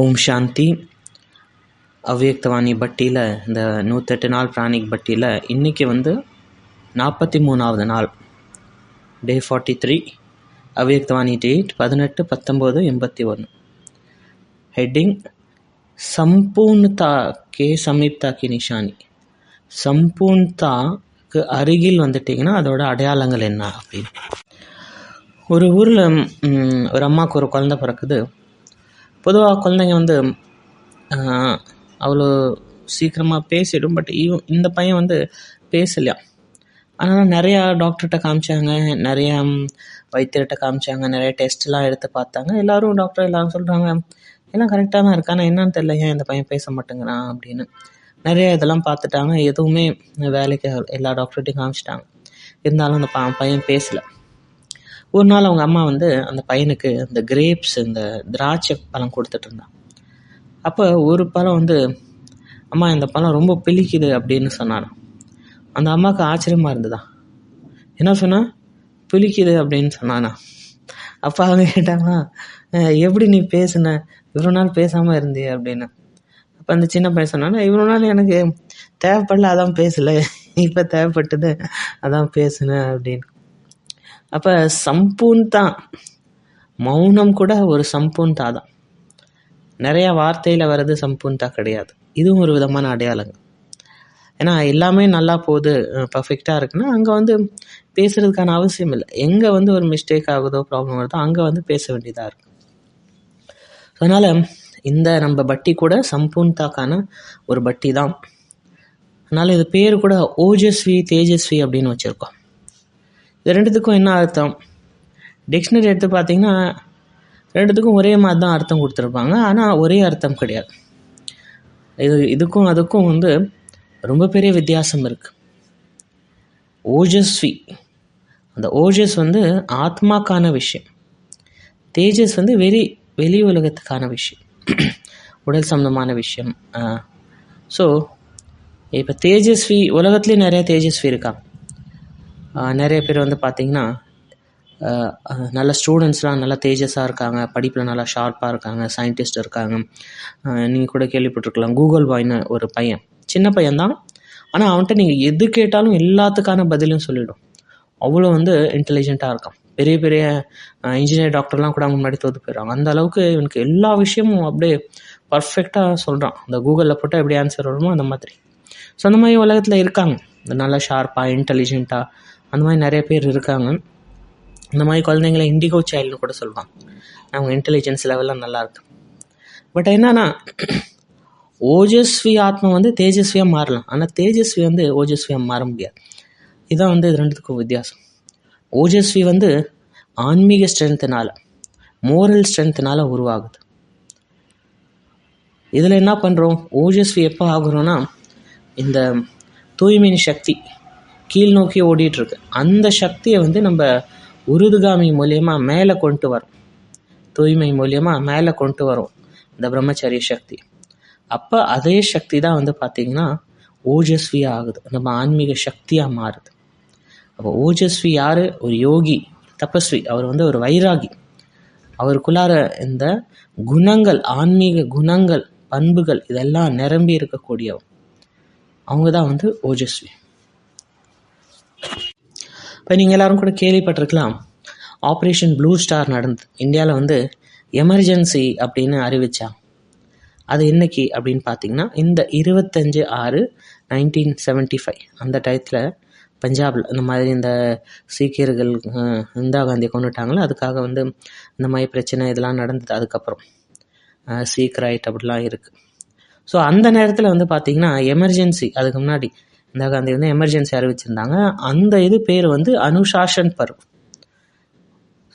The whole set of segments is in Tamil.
ஓம் சாந்தி. அவ்வியக்தவாணி பட்டியில் இந்த நூற்றெட்டு நாள் பிராணிக் பட்டியில் இன்றைக்கி வந்து நாற்பத்தி மூணாவது நாள் டே ஃபார்ட்டி த்ரீ அவ்வியக்தவாணி டேட் பதினெட்டு பத்தொம்போது எண்பத்தி ஒன்று ஹெட்டிங் சம்பூர்ணதா கே சமீப்தா கி நிஷானி. சம்பூர்ணதாக்கு அருகில் வந்துட்டிங்கன்னா அதோட அடையாளங்கள் என்ன அப்படின்னு. ஒரு ஊரில் ஒரு அம்மாவுக்கு ஒரு குழந்த பிறக்குது. பொதுவாக குழந்தைங்க வந்து அவ்வளோ சீக்கிரமாக பேசிடும் பட் இவன் இந்த பையன் வந்து பேசலையா அதனால் நிறையா டாக்டர்கிட்ட காமிச்சாங்க நிறையா வைத்தியர்கிட்ட காமிச்சாங்க நிறைய டெஸ்ட்லாம் எடுத்து பார்த்தாங்க. எல்லோரும் டாக்டர் எல்லாரும் சொல்கிறாங்க எல்லாம் கரெக்டாக தான் இருக்கான் என்னன்னு தெரியல. ஏன் இந்த பையன் பேச மாட்டேங்கிறான்? அப்படின்னு. நிறைய இதெல்லாம் பார்த்துட்டாங்க. எதுவுமே வேலைக்கு எல்லா டாக்டர்கிட்டையும் காமிச்சிட்டாங்க. இருந்தாலும் அந்த ப- பையன் பேசலை. ஒரு நாள் அவங்க அம்மா வந்து அந்த பையனுக்கு இந்த கிரேப்ஸ் இந்த திராட்சை பழம் கொடுத்துட்டு இருந்தான் அப்போ ஒரு பழம் வந்து அம்மா இந்த பழம் ரொம்ப பிளிக்குது அப்படின்னு சொன்னான். அந்த அம்மாவுக்கு ஆச்சரியமாக இருந்ததா. என்ன சொன்னா? பிளிக்குது அப்படின்னு சொன்னானா. அப்போ அவங்க கேட்டாங்களா எப்படி நீ பேசுன? இவ்வளோ நாள் பேசாமல் இருந்தே அப்படின்னு. அப்போ அந்த சின்ன பையன் சொன்னானா இவ்வளோ நாள் எனக்கு தேவைப்படல அதான் பேசலை. இப்போ தேவைப்பட்டது அதான் பேசுனேன் அப்படின்னு. அப்போ சம்பூன்தா. மௌனம் கூட ஒரு சம்பூன்தா தான். நிறையா வார்த்தையில் வர்றது சம்பூன்தா கிடையாது. இதுவும் ஒரு விதமான அடையாளங்க. ஏன்னா எல்லாமே நல்லா போகுது பர்ஃபெக்டாக இருக்குன்னா அங்கே வந்து பேசுகிறதுக்கான அவசியம் இல்லை. எங்கே வந்து ஒரு மிஸ்டேக் ஆகுதோ ப்ராப்ளம் வருதோ அங்கே வந்து பேச வேண்டியதாக இருக்கு. அதனால் இந்த நம்ம பட்டி கூட சம்பூன்தாக்கான ஒரு பட்டி தான். அதனால் இது பேர் கூட ஓஜஸ்வி தேஜஸ்வி அப்படின்னு வச்சுருக்கோம். இது ரெண்டுத்துக்கும் என்ன அர்த்தம்? டிக்ஷனரி எடுத்து பார்த்தீங்கன்னா ரெண்டுத்துக்கும் ஒரே மாதிரி தான் அர்த்தம் கொடுத்துருப்பாங்க. ஆனால் ஒரே அர்த்தம் கிடையாது. இது இதுக்கும் அதுக்கும் வந்து ரொம்ப பெரிய வித்தியாசம் இருக்குது ஓஜஸ்வி. அந்த ஓஜஸ் வந்து ஆத்மாக்கான விஷயம். தேஜஸ் வந்து வெளி வெளி உலகத்துக்கான விஷயம். உடல் சம்பந்தமான விஷயம். ஸோ இப்போ தேஜஸ்வி உலகத்துலேயே நிறையா தேஜஸ்வி இருக்காங்க. நிறைய பேர் வந்து பார்த்திங்கன்னா நல்ல ஸ்டூடெண்ட்ஸ்லாம் நல்லா தேஜஸாக இருக்காங்க படிப்பில் நல்லா ஷார்ப்பாக இருக்காங்க சயின்டிஸ்ட் இருக்காங்க. நீங்கள் கூட கேள்விப்பட்டிருக்கலாம். கூகுள் பாய்னு ஒரு பையன். சின்ன பையன்தான். ஆனால் அவன்கிட்ட நீங்கள் எது கேட்டாலும் எல்லாத்துக்கான பதிலும் சொல்லிவிடும் அவ்வளோ வந்து இன்டெலிஜென்ட்டாக இருக்கான். பெரிய பெரிய இன்ஜினியர் டாக்டர்லாம் கூட அவங்க முன்னாடி தோற்று போயிடுறாங்க அந்த அளவுக்கு இவனுக்கு எல்லா விஷயமும் அப்படியே பர்ஃபெக்டாக சொல்கிறான் அந்த கூகுளில் போட்டால் எப்படி ஆன்சர் வருமோ அந்த மாதிரி. ஸோ அந்த மாதிரி உலகத்தில் இருக்காங்க. நல்லா ஷார்ப்பாக இன்டெலிஜென்ட்டாக அந்த மாதிரி நிறைய பேர் இருக்காங்க. இந்த மாதிரி குழந்தைங்கள இண்டிகோ சைல்டுன்னு கூட சொல்லுவாங்க. அவங்க இன்டெலிஜென்ஸ் லெவல்லாம் நல்லாயிருக்கு பட் என்னன்னா ஓஜஸ்வி ஆத்மா வந்து தேஜஸ்வியாக மாறலாம். ஆனால் தேஜஸ்வி வந்து ஓஜஸ்வியாக மாற முடியாது. இதான் வந்து இது ரெண்டுத்துக்கும் வித்தியாசம். ஓஜஸ்வி வந்து ஆன்மீக ஸ்ட்ரென்த்தினால் மோரல் ஸ்ட்ரென்த்தினால் உருவாகுது. இதில் என்ன பண்ணுறோம் ஓஜஸ்வி எப்போ ஆகுறோன்னா இந்த தூய்மையின் சக்தி கீழ் நோக்கி ஓடிட்டுருக்கு. அந்த சக்தியை வந்து நம்ம உருதுகாமி மூலியமாக மேலே கொண்டு வரோம். தூய்மை மூலயமா மேலே கொண்டு வரோம். இந்த பிரம்மச்சரிய சக்தி. அப்போ அதே சக்தி தான் வந்து பார்த்திங்கன்னா ஓஜஸ்வியாக ஆகுது. நம்ம ஆன்மீக சக்தியாக மாறுது. அப்போ ஓஜஸ்வி யார்? ஒரு யோகி தபஸ்வி. அவர் வந்து ஒரு வைராகி. அவருக்குள்ளார இந்த குணங்கள் ஆன்மீக குணங்கள் பண்புகள் இதெல்லாம் நிரம்பி இருக்கக்கூடியவங்க. அவங்க தான் வந்து ஓஜஸ்வி. இப்போ நீங்கள் எல்லாரும் கூட கேள்விப்பட்டிருக்கலாம். ஆப்ரேஷன் ப்ளூ ஸ்டார் நடந்து இந்தியாவில் வந்து எமர்ஜென்சி அப்படின்னு அறிவிச்சாங்க அது என்னைக்கு அப்படின்னு பார்த்தீங்கன்னா இந்த இருபத்தஞ்சு ஆறு நைன்டீன் செவன்ட்டி ஃபைவ் அந்த டயத்தில் பஞ்சாபில் இந்த மாதிரி இந்த சீக்கியர்கள் இந்திரா காந்தியை கொண்டுட்டாங்களோ அதுக்காக வந்து இந்த மாதிரி பிரச்சனை இதெல்லாம் நடந்தது. அதுக்கப்புறம் அஹ், அப்படிலாம் இருக்குது ஸோ அந்த நேரத்தில் வந்து பார்த்திங்கன்னா எமர்ஜென்சி அதுக்கு முன்னாடி இந்திரா காந்தி வந்து எமர்ஜென்சி அறிவிச்சிருந்தாங்க. அந்த இது பேர் வந்து அனுசாசன் பர்வ்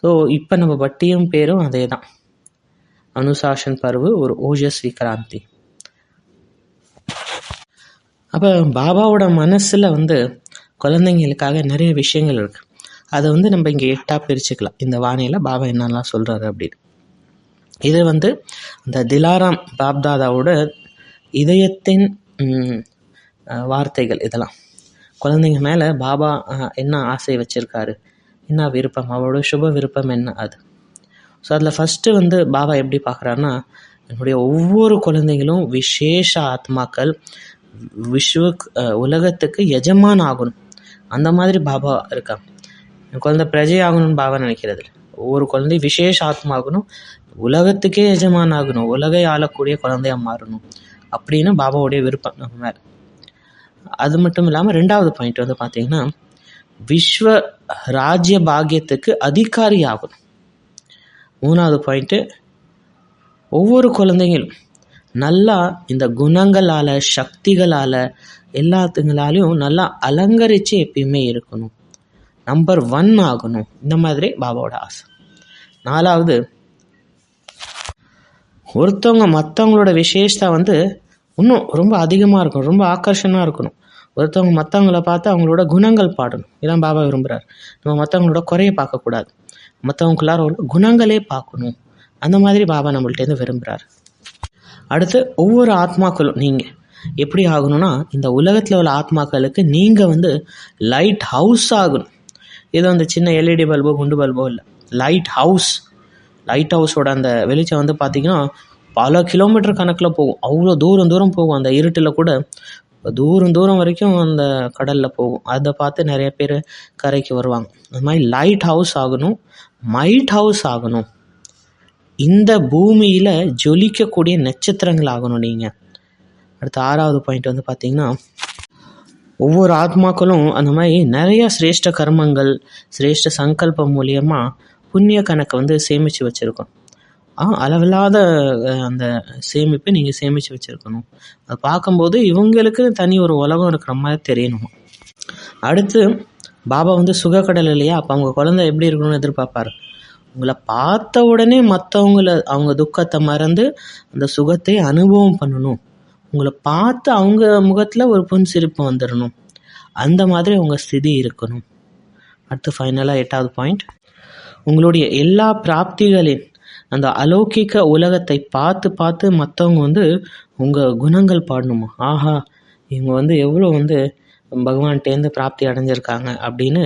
ஸோ இப்போ நம்ம பட்டியும் பேரும் அதே தான் அனுசாசன் பருவு ஒரு ஓஜஸ்வி கிராந்தி அப்போ பாபாவோட மனசில் வந்து குழந்தைங்களுக்காக நிறைய விஷயங்கள் இருக்கு. அதை வந்து நம்ம இங்கே எட்டாக பிரிச்சுக்கலாம். இந்த வானிலை பாபா என்னெல்லாம் சொல்கிறாரு அப்படின்னு. இது வந்து இந்த திலாராம் பாப்தாதாவோட இதயத்தின் வார்த்தைகள் இதெல்லாம். குழந்தைங்க மேலே பாபா என்ன ஆசை வச்சுருக்காரு? என்ன விருப்பம்? அவரோட சுப விருப்பம் என்ன அது? ஸோ அதில் ஃபஸ்ட்டு வந்து பாபா எப்படி பார்க்குறாருன்னா என்னுடைய ஒவ்வொரு குழந்தைகளும் விசேஷ ஆத்மாக்கள் விஸ்வ உலகத்துக்கு எஜமான் ஆகணும். அந்த மாதிரி பாபா இருக்கான் என் குழந்தை பிரஜை ஆகணும்னு பாபா நினைக்கிறது ஒவ்வொரு குழந்தையும் விசேஷ ஆத்மா ஆகணும் உலகத்துக்கே எஜமான் ஆகணும் உலகை ஆளக்கூடிய குழந்தையாக மாறணும் அப்படின்னு பாபாவுடைய விருப்பம் நம்ம மேலே. அது மட்டும் இல்லாமல் ரெண்டாவது பாயிண்ட் வந்து பார்த்தீங்கன்னா விஸ்வ ராஜ்ய பாக்கியத்துக்கு அதிகாரி ஆகணும் மூணாவது பாயிண்ட்டு ஒவ்வொரு குழந்தைங்களும் நல்லா இந்த குணங்களால் சக்திகளால் எல்லாத்துங்களாலையும் நல்லா அலங்கரித்து எப்பயுமே இருக்கணும். நம்பர் ஒன் ஆகணும். இந்த மாதிரி பாபாவோட ஆசை. நாலாவது ஒருத்தவங்க மற்றவங்களோட விசேஷத்தை வந்து இன்னும் ரொம்ப அதிகமாக இருக்கணும். ரொம்ப ஆக்கர்ஷனாக இருக்கணும். ஒருத்தவங்க மற்றவங்கள பார்த்து அவங்களோட குணங்கள் பாடணும். இதான் பாபா விரும்புகிறார் நம்ம மற்றவங்களோட குறைய பார்க்கக்கூடாது. மற்றவங்களுக்குள்ளார உள்ள குணங்களே பார்க்கணும். அந்த மாதிரி பாபா நம்மள்ட்டேருந்து விரும்புகிறார் அடுத்து ஒவ்வொரு ஆத்மாக்களும் நீங்கள் எப்படி ஆகணும்னா இந்த உலகத்தில் உள்ள ஆத்மாக்களுக்கு நீங்கள் வந்து லைட் ஹவுஸ் ஆகணும். இது அந்த சின்ன எல்இடி பல்போ குண்டு பல்போ இல்லை. லைட் ஹவுஸ் லைட் ஹவுஸோட அந்த வெளிச்சம் வந்து பார்த்திங்கன்னா பல கிலோமீட்டர் கணக்கில் போகும். அவ்வளோ தூரம் தூரம் போகும். அந்த இருட்டில் கூட இப்போ தூரம் தூரம் வரைக்கும் அந்த கடலில் போகும். அதை பார்த்து நிறைய பேர் கரைக்கு வருவாங்க. அந்த மாதிரி லைட் ஹவுஸ் ஆகணும் மைட் ஹவுஸ் ஆகணும். இந்த பூமியில் ஜொலிக்கக்கூடிய நட்சத்திரங்கள் ஆகணும் நீங்கள் அடுத்த ஆறாவது பாயிண்ட் வந்து பார்த்தீங்கன்னா ஒவ்வொரு ஆத்மாக்களும் அந்த மாதிரி நிறைய சிரேஷ்ட கர்மங்கள் சிரேஷ்ட சங்கல்பம் மூலியமாக புண்ணிய கணக்கை வந்து சேமித்து வச்சுருக்கோம். அளவில்லாத அந்த சேமிப்பை நீங்கள் சேமித்து வச்சுருக்கணும். அதை பார்க்கும்போது இவங்களுக்கு தனி ஒரு உலகம் இருக்கிற மாதிரி தெரியணும். அடுத்து பாபா வந்து சுகக்கடல் இல்லையா? அப்போ அவங்க குழந்தை எப்படி இருக்கணும்னு எதிர்பார்ப்பார்? உங்களை பார்த்த உடனே மற்றவங்கள அவங்க துக்கத்தை மறந்து அந்த சுகத்தை அனுபவம் பண்ணணும். உங்களை பார்த்து அவங்க முகத்தில் ஒரு புன்சிரிப்பு வந்துடணும் அந்த மாதிரி உங்கள் ஸ்திதி இருக்கணும். அடுத்து ஃபைனலாக எட்டாவது பாயிண்ட் உங்களுடைய எல்லா பிராப்திகளின் அந்த அலௌகிக உலகத்தை பார்த்து பார்த்து மற்றவங்க வந்து உங்கள் குணங்கள் பாடணுமா? ஆஹா இவங்க வந்து எவ்வளோ வந்து பகவான்கிட்டேருந்து பிராப்தி அடைஞ்சிருக்காங்க அப்படின்னு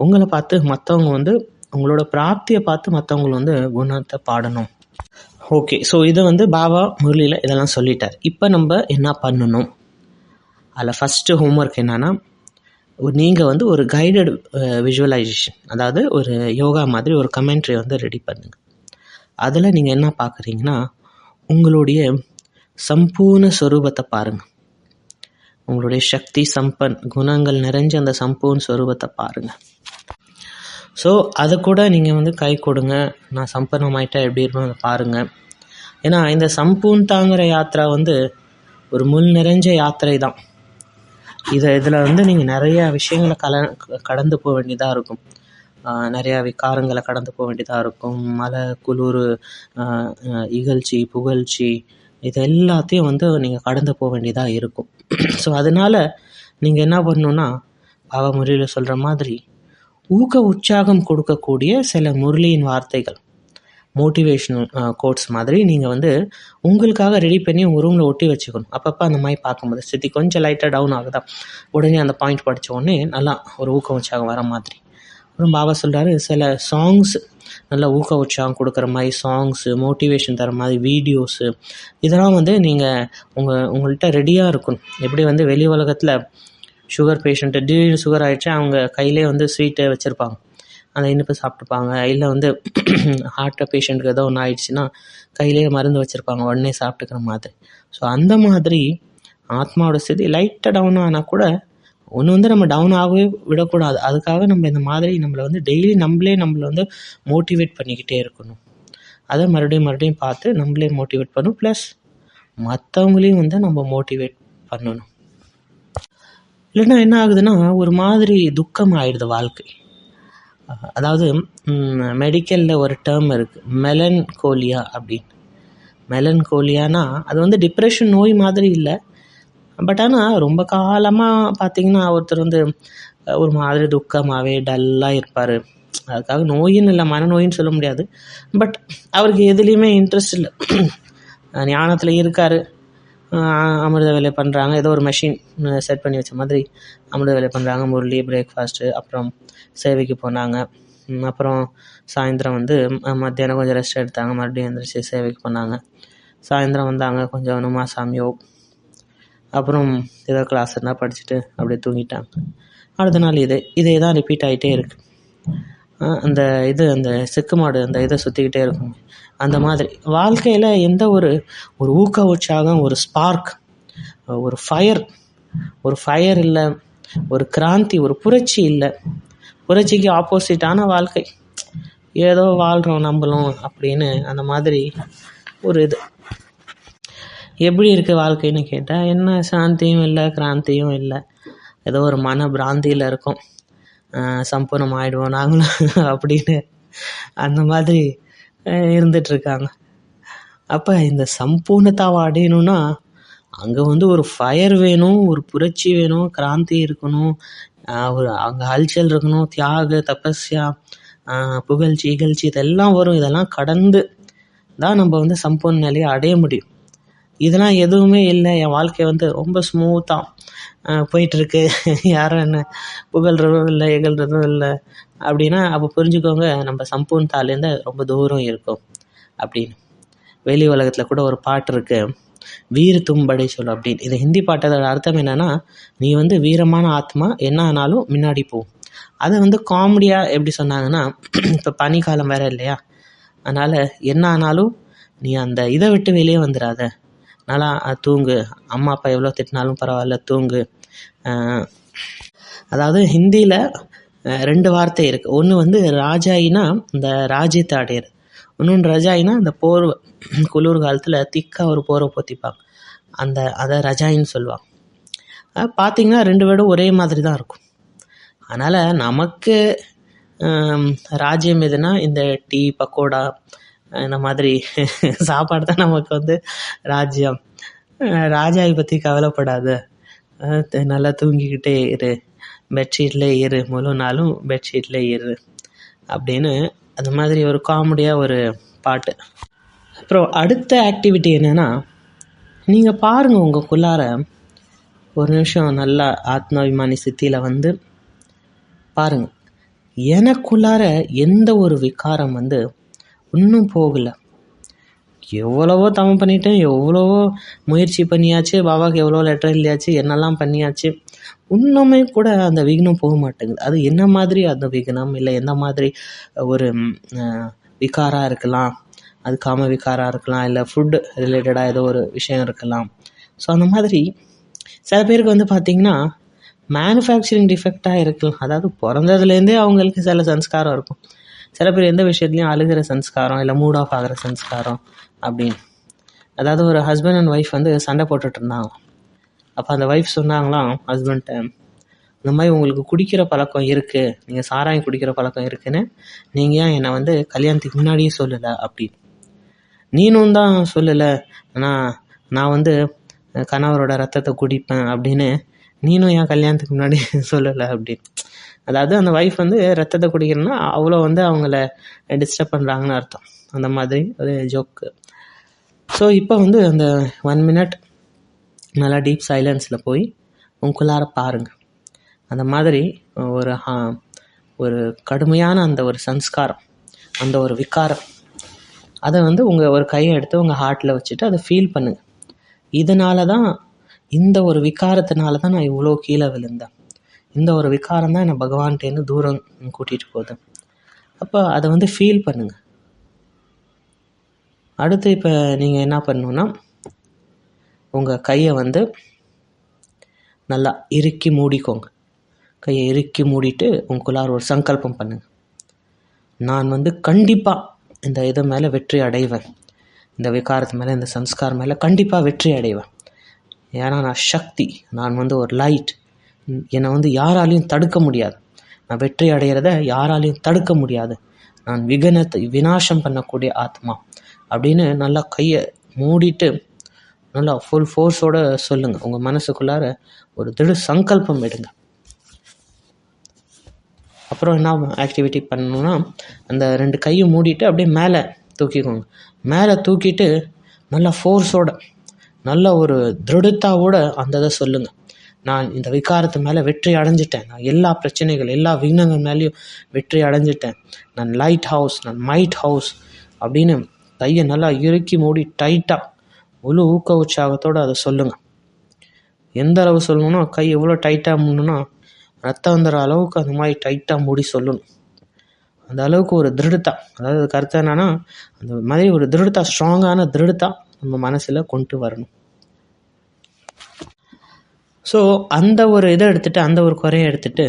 உங்களை பார்த்து மற்றவங்க வந்து உங்களோட பிராப்தியை பார்த்து மற்றவங்களை வந்து குணத்தை பாடணும். ஓகே ஸோ இதை வந்து பாபா முரளியில் இதெல்லாம் சொல்லிட்டார். இப்போ நம்ம என்ன பண்ணணும்? அதில் ஃபஸ்ட்டு ஹோம்ஒர்க் என்னென்னா நீங்கள் வந்து ஒரு கைடட் விஷுவலைசேஷன் uh, அதாவது ஒரு யோகா மாதிரி ஒரு கமெண்ட்ரி வந்து ரெடி பண்ணுங்கள் அதில் நீங்கள் என்ன பார்க்குறீங்கன்னா உங்களுடைய சம்பூர்ண ஸ்வரூபத்தை பாருங்கள் உங்களுடைய சக்தி சம்பன் குணங்கள் நிறைஞ்ச அந்த சம்பூர்ண ஸ்வரூபத்தை பாருங்கள் ஸோ அதை கூட நீங்கள் வந்து கை கொடுங்க. நான் சம்பன்னமாயிட்டா எப்படி இருக்கும் அதை பாருங்கள் ஏன்னா இந்த சம்பூன் தாங்குகிற யாத்திரா வந்து ஒரு முள் நிறைஞ்ச யாத்திரை தான். இதை இதில் வந்து நீங்கள் நிறையா விஷயங்களை கல கடந்து போக வேண்டியதாக இருக்கும். நிறையா விகாரங்களை கடந்து போக வேண்டியதாக இருக்கும். மழை குளிர் இகழ்ச்சி புகழ்ச்சி இது எல்லாத்தையும் வந்து நீங்கள் கடந்து போக வேண்டியதாக இருக்கும். ஸோ அதனால் நீங்கள் என்ன பண்ணணுன்னா பாபா முரளியில் சொல்கிற மாதிரி ஊக்க உற்சாகம் கொடுக்கக்கூடிய சில முரளியின் வார்த்தைகள் மோட்டிவேஷ்னல் கோட்ஸ் மாதிரி நீங்கள் வந்து உங்களுக்காக ரெடி பண்ணி உங்கள் ரூமில் ஒட்டி வச்சுக்கணும். அப்பப்போ அந்த மாதிரி பார்க்கும்போது ஸ்திதி கொஞ்சம் லைட்டாக டவுன் ஆகுதா? உடனே அந்த பாயிண்ட் படித்த உடனே நல்லா ஒரு ஊக்க உற்சாகம் வர மாதிரி. அப்புறம் பாபா சொல்கிறாரு சில சாங்ஸ் நல்ல ஊக்க உற்சாகம் கொடுக்குற மாதிரி சாங்ஸு மோட்டிவேஷன் தர மாதிரி வீடியோஸு இதெல்லாம் வந்து நீங்கள் உங்கள் உங்கள்கிட்ட ரெடியாக இருக்கணும். எப்படி வந்து வெளி உலகத்தில் சுகர் பேஷண்ட்டு திடீர்னு சுகர் ஆகிடுச்சு அவங்க கையிலே வந்து ஸ்வீட்டை வச்சுருப்பாங்க. அந்த இனிப்பு சாப்பிட்டுப்பாங்க. இல்லை வந்து ஹார்ட்டை பேஷண்ட்டுக்கு ஏதோ ஒன்று ஆயிடுச்சுன்னா கையிலேயே மருந்து வச்சுருப்பாங்க உடனே சாப்பிட்டுக்கிற மாதிரி. ஸோ அந்த மாதிரி ஆத்மாவோட ஸ்திதி லைட்டாக டவுன் ஆனால் கூட ஒன்று வந்து நம்ம டவுன் ஆகவே விடக்கூடாது. அதுக்காக நம்ம இந்த மாதிரி நம்மளை வந்து டெய்லி நம்மளே நம்மளை வந்து மோட்டிவேட் பண்ணிக்கிட்டே இருக்கணும். அதை மறுபடியும் மறுபடியும் பார்த்து நம்மளே மோட்டிவேட் பண்ணணும். ப்ளஸ் மற்றவங்களையும் வந்து நம்ம மோட்டிவேட் பண்ணணும். இல்லைன்னா என்ன ஆகுதுன்னா ஒரு மாதிரி துக்கம் ஆயிடுது வாழ்க்கை. அதாவது மெடிக்கலில் ஒரு டேர்ம் இருக்குது மெலன் கோலியா அப்படின்னு. மெலன் கோலியானா அது வந்து டிப்ரெஷன் நோய் மாதிரி இல்லை. பட் ஆனால் ரொம்ப காலமாக பார்த்தீங்கன்னா ஒருத்தர் வந்து ஒரு மாதிரி துக்கமாகவே டல்லாக இருப்பார். அதுக்காக நோயின்னு இல்லை மனநோயின்னு சொல்ல முடியாது. பட் அவருக்கு எதுலேயுமே இன்ட்ரெஸ்ட் இல்லை. ஞானத்தில் இருக்கார். அமிர்த வேலை பண்ணுறாங்க ஏதோ ஒரு மெஷின் செட் பண்ணி வச்ச மாதிரி அமிர்த வேலை பண்ணுறாங்க முரளி பிரேக்ஃபாஸ்ட்டு அப்புறம் சேவைக்கு போனாங்க. அப்புறம் சாயந்தரம் வந்து மத்தியானம் கொஞ்சம் ரெஸ்ட் எடுத்தாங்க. மறுபடியும் எழுந்திரிச்சு சேவைக்கு போனாங்க. சாயந்தரம் வந்தாங்க. கொஞ்சம் நுமா சாமியோ அப்புறம் ஏதோ கிளாஸ் இருந்தால் படிச்சுட்டு அப்படியே தூங்கிட்டாங்க. அடுத்த நாள் இதே இதே தான் ரிப்பீட் ஆகிட்டே இருக்கு. அந்த இது அந்த செக்கு மாடு அந்த இதை சுற்றிக்கிட்டே இருக்கும். அந்த மாதிரி வாழ்க்கையில் எந்த ஒரு ஒரு ஊக்க உற்சாகம் ஒரு ஸ்பார்க் ஒரு ஃபயர் ஒரு ஃபயர் இல்லை ஒரு கிராந்தி ஒரு புரட்சி இல்லை. புரட்சிக்கு ஆப்போசிட்டான வாழ்க்கை. ஏதோ வாழ்கிறோம் நம்மளும் அப்படின்னு அந்த மாதிரி ஒரு இது. எப்படி இருக்குது வாழ்க்கைன்னு கேட்டால் என்ன சாந்தியும் இல்லை கிராந்தியும் இல்லை. ஏதோ ஒரு மன பிராந்தியில் இருக்கும். சம்பூர்ணம் ஆயிடுவோம் நாங்களும் அப்படின்னு அந்த மாதிரி இருந்துகிட்ருக்காங்க அப்போ இந்த சம்பூர்ணத்தாவை அடையணும்னா அங்கே வந்து ஒரு ஃபயர் வேணும் ஒரு புரட்சி வேணும் கிராந்தி இருக்கணும் ஒரு அங்கே ஹல்ச்சல் இருக்கணும் தியாக தபஸ்யா புகழ்ச்சி இகழ்ச்சி இதெல்லாம் வரும். இதெல்லாம் கடந்து தான் நம்ம வந்து சம்பூர்ண நிலையை அடைய முடியும். இதெல்லாம் எதுவுமே இல்லை. என் வாழ்க்கை வந்து ரொம்ப ஸ்மூத்தாக போயிட்டுருக்கு. யாரும் என்ன புகழ்றதும் இல்லை இகழ்றதும் இல்லை. அப்படின்னா அப்போ புரிஞ்சுக்கோங்க நம்ம சம்பூன் தாலேருந்து ரொம்ப தூரம் இருக்கும் அப்படின்னு. வெளி உலகத்தில் கூட ஒரு பாட்டு இருக்குது வீர தும்படை சொல் அப்படின்னு. இது ஹிந்தி பாட்டதோட அர்த்தம் என்னென்னா நீ வந்து வீரமான ஆத்மா என்ன ஆனாலும் முன்னாடி போ. அதை வந்து காமெடியாக எப்படி சொன்னாங்கன்னா இப்போ பனிக்காலம் வேறு இல்லையா? அதனால் என்ன ஆனாலும் நீ அந்த இதை விட்டு வெளியே வந்துடாத நல்லா தூங்கு. அம்மா அப்பா எவ்வளோ திட்டினாலும் பரவாயில்ல தூங்கு. அதாவது ஹிந்தியில் ரெண்டு வார்த்தை இருக்குது ஒன்று வந்து ராஜாயினா இந்த ராஜ்யத்தை அடையிறது. இன்னொன்று ரஜாயினா இந்த போர்வை குளிர் காலத்தில் திக்காக ஒரு போர்வை போத்திப்பாங்க. அந்த அதை ரஜாயின்னு சொல்லுவாங்க. பார்த்திங்கன்னா பார்த்தீங்கன்னா ரெண்டு பேரும் ஒரே மாதிரி தான் இருக்கும். அதனால் நமக்கு ராஜ்யம் எதுனா இந்த டீ பக்கோடா இந்த மாதிரி சாப்பாடு தான் நமக்கு வந்து ராஜ்யம். ராஜாவை பற்றி கவலைப்படாத. நல்லா தூங்கிக்கிட்டே இரு. பெட்ஷீட்லேயே இரு. முழு நாளும் பெட்ஷீட்லேயே இரு. அப்படின்னு அது மாதிரி ஒரு காமெடியாக ஒரு பாட்டு. அப்புறம் அடுத்த ஆக்டிவிட்டி என்னென்னா நீங்கள் பாருங்கள் உங்களுக்குள்ளார ஒரு நிமிஷம் நல்லா ஆத்மாபிமானி சித்தியில் வந்து பாருங்கள் எனக்குள்ளார எந்த ஒரு விகாரம் வந்து ஒன்றும் போகலை. எவ்வளவோ தவம் பண்ணிட்டேன் எவ்வளவோ முயற்சி பண்ணியாச்சு பாபாவுக்கு எவ்வளோ லெட்டர் எழுதியாச்சு என்னெல்லாம் பண்ணியாச்சு. இன்னுமே கூட அந்த விக்னம் போக மாட்டேங்குது. அது என்ன மாதிரி அந்த விக்னம்? இல்லை எந்த மாதிரி ஒரு விகாராக இருக்கலாம் அது காம விகாராக இருக்கலாம் இல்லை ஃபுட் ரிலேட்டடாக ஏதோ ஒரு விஷயம் இருக்கலாம். ஸோ அந்த மாதிரி சில பேருக்கு வந்து பார்த்திங்கன்னா மேனுஃபேக்சரிங் டிஃபெக்டாக இருக்கலாம். அதாவது பிறந்ததுலேருந்தே அவங்களுக்கு சில சன்ஸ்காரம் இருக்கும். சில பேர் எந்த விஷயத்துலையும் அழுகிற சன்ஸ்காரம் இல்லை மூட் ஆஃப் ஆகிற சன்ஸ்காரம் அப்படின்னு. அதாவது ஒரு ஹஸ்பண்ட் அண்ட் ஒய்ஃப் வந்து சண்டை போட்டுட்டு இருந்தாங்க. அப்போ அந்த ஒய்ஃப் சொன்னாங்களாம் ஹஸ்பண்ட்ட இந்த மாதிரி உங்களுக்கு குடிக்கிற பழக்கம் இருக்குது நீங்கள் சாராயம் குடிக்கிற பழக்கம் இருக்குன்னு. நீங்கள் ஏன் என்னை வந்து கல்யாணத்துக்கு முன்னாடியே சொல்லலை? அப்படின்னு. நீனும் தான் சொல்லலை. ஆனால் நான் வந்து கணவரோட ரத்தத்தை குடிப்பேன் அப்படின்னு நீனும் ஏன் கல்யாணத்துக்கு முன்னாடி சொல்லலை அப்படின்னு. அதாவது அந்த ஒய்ஃப் வந்து ரத்தத்தை குடிக்கிறேன்னா அவ்வளோ வந்து அவங்கள டிஸ்டர்ப் பண்ணுறாங்கன்னு அர்த்தம். அந்த மாதிரி ஒரு ஜோக்கு ஸோ இப்போ வந்து அந்த ஒன் மினிட் நல்லா டீப் சைலன்ஸில் போய் உங்களுக்குள்ளார பாருங்கள் அந்த மாதிரி ஒரு ஹா- ஒரு கடுமையான அந்த ஒரு சன்ஸ்காரம் அந்த ஒரு விகாரம் அதை வந்து உங்கள் ஒரு கையை எடுத்து உங்கள் ஹார்ட்டில் வச்சுட்டு அதை ஃபீல் பண்ணுங்கள் இதனால தான் இந்த ஒரு விகாரத்தினால தான் நான் இவ்வளோ கீழே விழுந்தேன். இந்த ஒரு விகாரம் தான் என்னை பகவான்கிட்டேருந்து தூரம் கூட்டிகிட்டு போகுது. அப்போ அதை வந்து ஃபீல் பண்ணுங்கள் அடுத்து இப்போ நீங்கள் என்ன பண்ணணுன்னா உங்கள் கையை வந்து நல்லா இறுக்கி மூடிக்கோங்க. கையை இறுக்கி மூடிட்டு உங்களுக்குள்ளார் ஒரு சங்கல்பம் பண்ணுங்கள் நான் வந்து கண்டிப்பாக இந்த இது மேலே வெற்றி அடைவேன். இந்த விகாரத்து மேலே இந்த சம்ஸ்காரம் மேலே கண்டிப்பாக வெற்றி அடைவேன். ஏன்னா நான் சக்தி நான் வந்து ஒரு லைட் என்னை வந்து யாராலையும் தடுக்க முடியாது. நான் வெற்றி அடைகிறத யாராலையும் தடுக்க முடியாது. நான் விகனத்தை விநாசம் பண்ணக்கூடிய ஆத்மா அப்படின்னு நல்லா கையை மூடிட்டு நல்லா ஃபுல் ஃபோர்ஸோட சொல்லுங்கள் உங்கள் மனசுக்குள்ளார ஒரு திடு சங்கல்பம் எடுங்க. அப்புறம் என்ன ஆக்டிவிட்டி பண்ணணும்னா அந்த ரெண்டு கையை மூடிட்டு அப்படியே மேலே தூக்கிக்கோங்க. மேலே தூக்கிட்டு நல்லா ஃபோர்ஸோட நல்ல ஒரு திருடத்தாவோட அந்த இதை சொல்லுங்கள் நான் இந்த விகாரத்து மேலே வெற்றி அடைஞ்சிட்டேன். நான் எல்லா பிரச்சனைகள் எல்லா விக்னங்கள் மேலேயும் வெற்றி அடைஞ்சிட்டேன். நான் லைட் ஹவுஸ் நான் மைட் ஹவுஸ் அப்படின்னு கையை நல்லா இறுக்கி மூடி டைட்டாக முழு ஊக்க உற்சாகத்தோடு அதை சொல்லுங்கள் எந்த அளவு சொல்லணும்னா கை எவ்வளோ டைட்டாக மூடணும்னா ரத்தம் வந்துடுற அளவுக்கு அந்த மாதிரி டைட்டாக மூடி சொல்லணும். அந்த அளவுக்கு ஒரு திருடத்தா அதாவது கருத்து என்னன்னா அந்த மாதிரி ஒரு திருடத்தா ஸ்ட்ராங்கான திருடத்தா நம்ம மனசில் கொண்டு வரணும். ஸோ அந்த ஒரு இதை எடுத்துகிட்டு அந்த ஒரு குறையை எடுத்துகிட்டு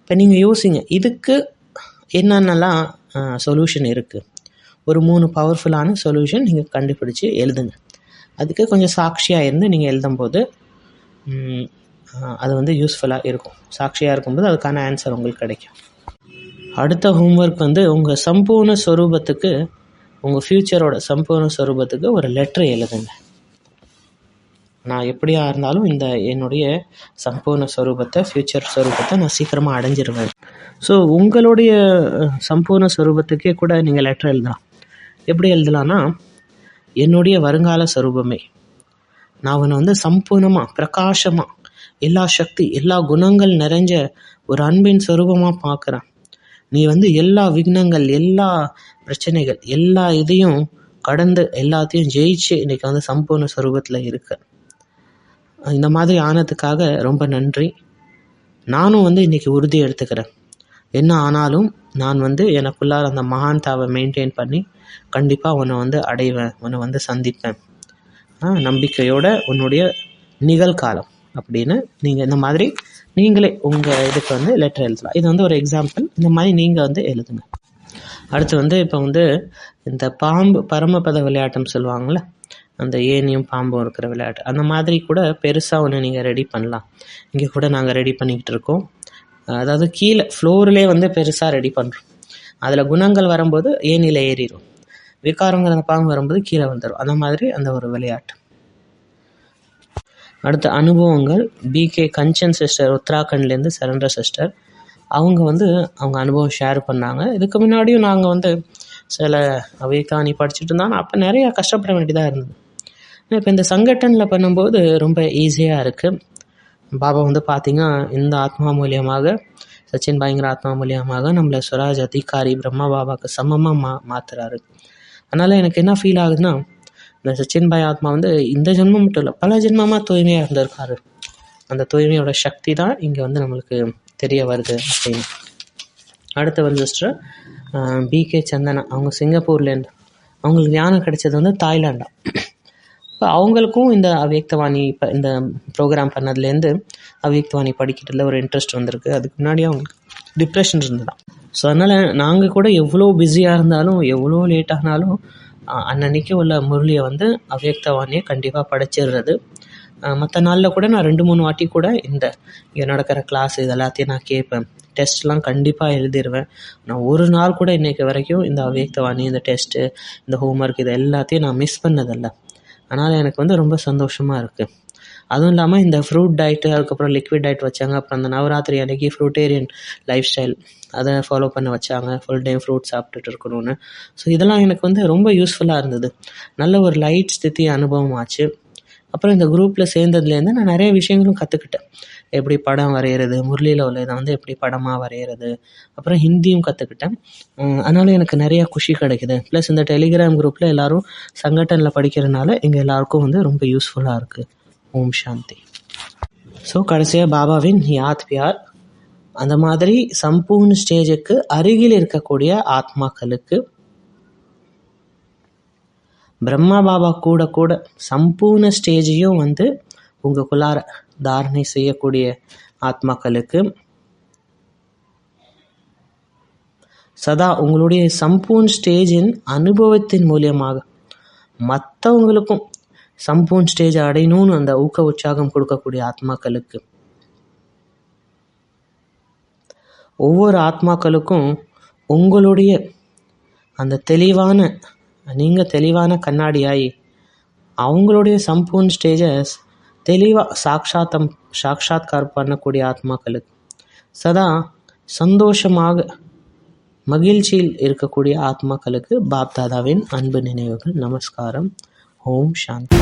இப்போ நீங்கள் யோசிங்க இதுக்கு என்னென்னலாம் சொல்யூஷன் இருக்குது ஒரு மூணு பவர்ஃபுல்லான சொல்யூஷன் நீங்கள் கண்டுபிடிச்சி எழுதுங்க. அதுக்கு கொஞ்சம் சாட்சியாக இருந்து நீங்கள் எழுதும்போது அது வந்து யூஸ்ஃபுல்லாக இருக்கும். சாட்சியாக இருக்கும்போது அதுக்கான ஆன்சர் உங்களுக்கு கிடைக்கும். அடுத்த ஹோம்ஒர்க் வந்து உங்கள் சம்பூர்ண ஸ்வரூபத்துக்கு உங்கள் ஃப்யூச்சரோட சம்பூர்ண ஸ்வரூபத்துக்கு ஒரு லெட்டர் எழுதுங்க. நான் எப்படியா இருந்தாலும் இந்த என்னுடைய சம்பூர்ண ஸ்வரூபத்தை ஃப்யூச்சர் ஸ்வரூபத்தை நான் சீக்கிரமாக அடைஞ்சிருவேன். ஸோ உங்களுடைய சம்பூர்ண ஸ்வரூபத்துக்கே கூட நீங்கள் லெட்டர் எழுதலாம். எப்படி எழுதலாம்னா என்னுடைய வருங்கால ஸ்வரூபமே நான் அவனை வந்து சம்பூர்ணமாக பிரகாசமாக எல்லா சக்தி எல்லா குணங்கள் நிறைஞ்ச ஒரு அன்பின் ஸ்வரூபமாக பார்க்குறேன். நீ வந்து எல்லா விக்னங்கள் எல்லா பிரச்சனைகள் எல்லா இதையும் கடந்து எல்லாத்தையும் ஜெயிச்சு இன்றைக்கி வந்து சம்பூர்ண ஸ்வரூபத்தில் இருக்க. இந்த மாதிரி ஆனதுக்காக ரொம்ப நன்றி. நானும் வந்து இன்றைக்கி உறுதி எடுத்துக்கிறேன். என்ன ஆனாலும் நான் வந்து எனக்குள்ளார அந்த மகான்தாவை மெயின்டைன் பண்ணி கண்டிப்பாக உன்னை வந்து அடைவேன் உன்னை வந்து சந்திப்பேன். நம்பிக்கையோட உன்னுடைய நிகழ்காலம் அப்படின்னு நீங்கள் இந்த மாதிரி நீங்களே உங்கள் இதுக்கு வந்து லெட்டர் எழுதலாம். இது வந்து ஒரு எக்ஸாம்பிள் இந்த மாதிரி நீங்கள் வந்து எழுதுங்க. அடுத்து வந்து இப்போ வந்து இந்த பாம்பு பரமபத விளையாட்டுன்னு சொல்லுவாங்கள்ல அந்த ஏனியும் பாம்பும் இருக்கிற விளையாட்டு. அந்த மாதிரி கூட பெருசாக ஒன்று நீங்கள் ரெடி பண்ணலாம். இங்கே கூட நாங்கள் ரெடி பண்ணிக்கிட்டு இருக்கோம். அதாவது கீழே ஃப்ளோர்லேயே வந்து பெருசாக ரெடி பண்ணுறோம் அதில் குணங்கள் வரும்போது ஏனியில் ஏறிடும் விகாரங்கிற அந்த பாம்பு வரும்போது கீழே வந்துடும் அந்த மாதிரி அந்த ஒரு விளையாட்டு. அடுத்த அனுபவங்கள். பிகே கஞ்சன் சிஸ்டர் உத்தராகண்ட்லேருந்து சரண்டர் சிஸ்டர் அவங்க வந்து அவங்க அனுபவம் ஷேர் பண்ணாங்க. இதுக்கு முன்னாடியும் நாங்கள் வந்து சில அவைக்காணி படிச்சுட்டு இருந்தாலும் அப்போ நிறையா கஷ்டப்பட வேண்டியதாக இருந்தது. இப்போ இந்த சங்கட்டனில் பண்ணும்போது ரொம்ப ஈஸியாக இருக்குது பாபா வந்து பார்த்திங்கன்னா இந்த ஆத்மா மூலியமாக சச்சின் பாய்ங்கிற ஆத்மா மூலியமாக நம்மளை சுவராஜ் அதிகாரி பிரம்மா பாபாவுக்கு சமமாக மா மாற்றுறாரு அதனால் எனக்கு என்ன ஃபீல் ஆகுதுன்னா இந்த சச்சின் பாய் ஆத்மா வந்து இந்த ஜென்மம் மட்டும் இல்லை பல ஜென்மமாக தூய்மையாக இருந்திருக்காரு. அந்த தூய்மையோட சக்தி தான் இங்கே வந்து நம்மளுக்கு தெரிய வருது அப்படின்னு. அடுத்து வந்து சிஸ்டர் பிகே சந்தனா. அவங்க சிங்கப்பூர்லேருந்து அவங்களுக்கு ஞானம் கிடைச்சது வந்து தாய்லாண்டா இப்போ அவங்களுக்கும் இந்த அவ்யக்தவாணி இப்போ இந்த ப்ரோக்ராம் பண்ணதுலேருந்து அவ்யக்தவாணி படிக்கிறதுல ஒரு இன்ட்ரெஸ்ட் வந்திருக்கு. அதுக்கு முன்னாடி அவங்களுக்கு டிப்ரெஷன் இருந்ததாம். ஸோ அதனால் நாங்கள் கூட எவ்வளோ பிஸியாக இருந்தாலும் எவ்வளோ லேட் ஆனாலும் அன்னன்னைக்கு உள்ள முரளியை வந்து அவ்யக்தவாணியை கண்டிப்பாக படிச்சிடுறது. மற்ற நாளில் கூட நான் ரெண்டு மூணு வாட்டி கூட இந்த இங்கே நடக்கிற கிளாஸ் இது எல்லாத்தையும் நான் கேட்பேன். டெஸ்ட்லாம் கண்டிப்பாக எழுதிடுவேன் நான் ஒரு நாள் கூட இன்றைக்கு வரைக்கும் இந்த அவ்யக்தவாணி இந்த டெஸ்ட்டு இந்த ஹோம்ஒர்க் இது எல்லாத்தையும் நான் மிஸ் பண்ணதில்லை. அதனால் எனக்கு வந்து ரொம்ப சந்தோஷமாக இருக்குது அதுவும் இல்லாமல் இந்த ஃப்ரூட் டயட்டு அதுக்கப்புறம் லிக்விட் டயட் வச்சாங்க. அப்புறம் அந்த நவராத்திரி அன்றைக்கி ஃப்ரூட்டேரியன் லைஃப் ஸ்டைல் அதை ஃபாலோ பண்ண வச்சாங்க. ஃபுல் டைம் ஃப்ரூட் சாப்பிட்டுட்டு இருக்கணும்னு. ஸோ இதெல்லாம் எனக்கு வந்து ரொம்ப யூஸ்ஃபுல்லாக இருந்தது. நல்ல ஒரு லைட் ஸ்தித்தி அனுபவம் ஆச்சு. அப்புறம் இந்த குரூப்பில் சேர்ந்ததுலேருந்து நான் நிறைய விஷயங்களும் கற்றுக்கிட்டேன் எப்படி படம் வரைகிறது முரளியில் உள்ள இதை வந்து எப்படி படமாக வரைகிறது அப்புறம் ஹிந்தியும் கற்றுக்கிட்டேன் அதனால் எனக்கு நிறையா குஷி கிடைக்குது. ப்ளஸ் இந்த டெலிகிராம் குரூப்பில் எல்லோரும் சங்கட்டனில் படிக்கிறதுனால எங்கள் எல்லாருக்கும் வந்து ரொம்ப யூஸ்ஃபுல்லாக இருக்குது ஓம் சாந்தி. ஸோ கடைசியாக பாபாவின் யாத் பியார். அந்த மாதிரி சம்பூர்ண ஸ்டேஜுக்கு அருகில் இருக்கக்கூடிய ஆத்மாக்களுக்கு பிரம்மா பாபா கூட கூட சம்பூர்ண ஸ்டேஜையும் வந்து உங்களுக்குள்ளார தாரணை செய்யக்கூடிய ஆத்மாக்களுக்கு சதா உங்களுடைய சம்பூர்ண ஸ்டேஜின் அனுபவத்தின் மூலியமாக மற்றவங்களுக்கும் சம்பூர்ண ஸ்டேஜை அடையணும்னு அந்த ஊக்க உற்சாகம் கொடுக்கக்கூடிய ஆத்மாக்களுக்கு. ஒவ்வொரு ஆத்மாக்களுக்கும் உங்களுடைய அந்த தெளிவான நீங்கள் தெளிவான கண்ணாடியாகி அவங்களுடைய சம்பூர்ண ஸ்டேஜஸ் தெளிவாக சாட்சாத்தம் சாட்சாத்கார் பண்ணக்கூடிய ஆத்மாக்களுக்கு. சதா சந்தோஷமாக மகிழ்ச்சியில் இருக்கக்கூடிய ஆத்மாக்களுக்கு பாப் தாதாவின் அன்பு நினைவுகள் நமஸ்காரம். ஓம் சாந்தி.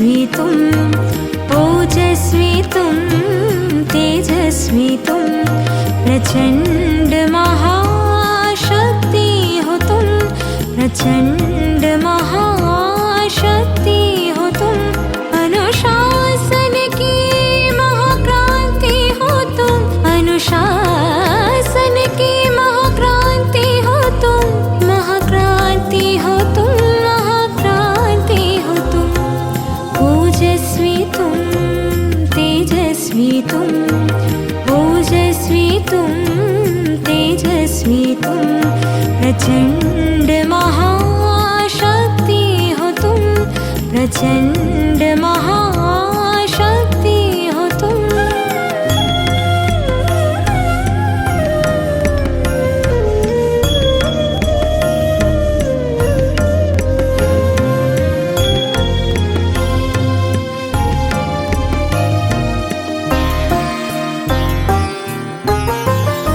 तेजस्वी तुम ओजस्वी तुम तेजस्वी तुम प्रचण्ड महाशक्ति हो तुम प्रचण्ड 真